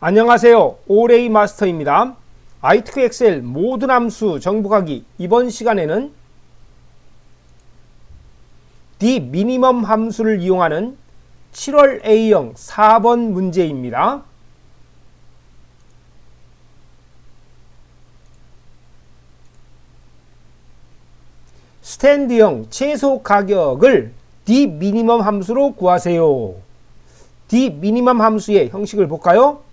안녕하세요. 오레이 마스터입니다. i2 엑셀 모든 함수 정복하기 이번 시간에는 D 미니멈 함수를 이용하는 7월 A형 4번 문제입니다. 스탠드형 최소 가격을 D 미니멈 함수로 구하세요. D 미니멈 함수의 형식을 볼까요?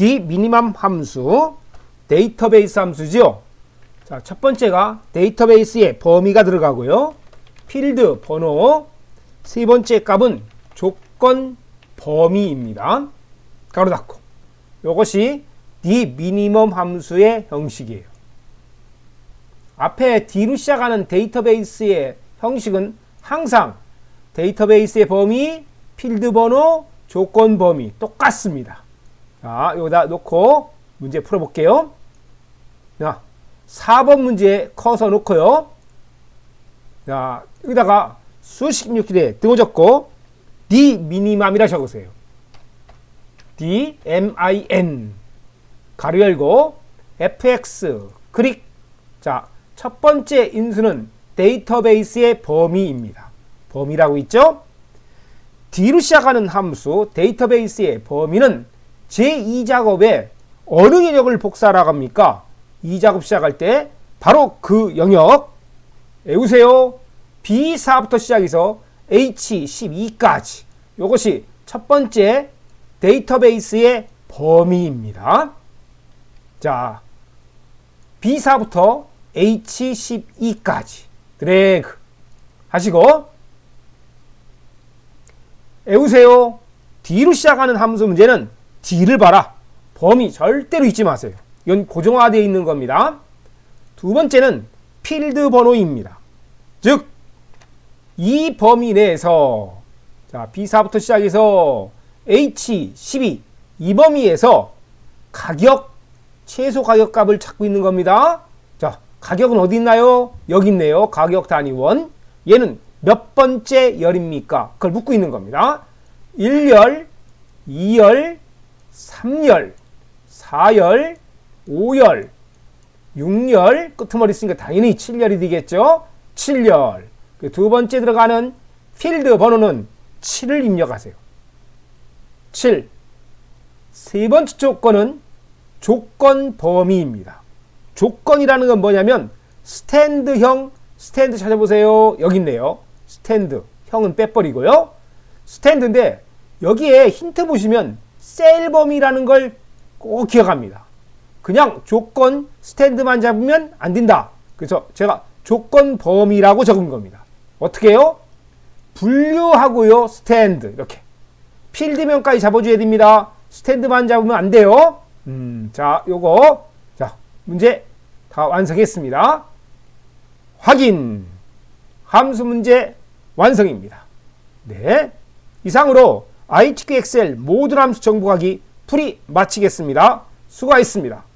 D 미니멈 함수 데이터베이스 함수죠. 자, 첫 번째가 데이터베이스에 범위가 들어가고요. 필드 번호 세 번째 값은 조건 범위입니다. 가로 닫고. 이것이 D 미니멈 함수의 형식이에요. 앞에 D로 시작하는 데이터베이스의 형식은 항상 데이터베이스의 범위, 필드 번호, 조건 범위 똑같습니다. 자, 여기다 놓고 문제 풀어볼게요. 자, 4번 문제 커서 놓고요. 자, 여기다가 수식 입력기에 등호 적고 D 미니멈이라 적으세요. D M I N 가로 열고 fx 클릭. 자, 첫 번째 인수는 데이터베이스의 범위입니다. 범위라고 있죠? D로 시작하는 함수 데이터베이스의 범위는 제2작업에 어느 영역을 복사하라고 합니까? 2작업 시작할 때 바로 그 영역 외우세요. B4부터 시작해서 H12까지 이것이 첫 번째 데이터베이스의 범위입니다. 자, B4부터 H12까지 드래그 하시고 외우세요. D로 시작하는 함수 문제는 D를 봐라. 범위 절대로 잊지 마세요. 이건 고정화되어 있는 겁니다. 두 번째는 필드 번호입니다. 즉, 이 범위 내에서 자, B4부터 시작해서 H12 이 범위에서 가격 최소 가격 값을 찾고 있는 겁니다. 자, 가격은 어디 있나요? 여기 있네요. 가격 단위원. 얘는 몇 번째 열입니까? 그걸 묻고 있는 겁니다. 1열, 2열, 3열, 4열, 5열, 6열, 끄트머리 쓰니까 당연히 7열이 되겠죠? 7열. 그 두 번째 들어가는 필드 번호는 7을 입력하세요. 7. 세 번째 조건은 조건 범위입니다. 조건이라는 건 뭐냐면 스탠드형, 스탠드 찾아보세요. 여기 있네요. 스탠드. 형은 빼버리고요. 스탠드인데 여기에 힌트 보시면 셀 범위라는 걸 꼭 기억합니다. 그냥 조건 스탠드만 잡으면 안 된다. 그래서 제가 조건 범위라고 적은 겁니다. 어떻게 해요? 분류하고요. 스탠드 이렇게 필드면까지 잡아줘야 됩니다. 스탠드만 잡으면 안 돼요. 음, 자, 요거 자 문제 다 완성했습니다. 확인 함수 문제 완성입니다. 네, 이상으로 ITQ 엑셀 모든 함수 정복하기 풀이 마치겠습니다. 수고하셨습니다.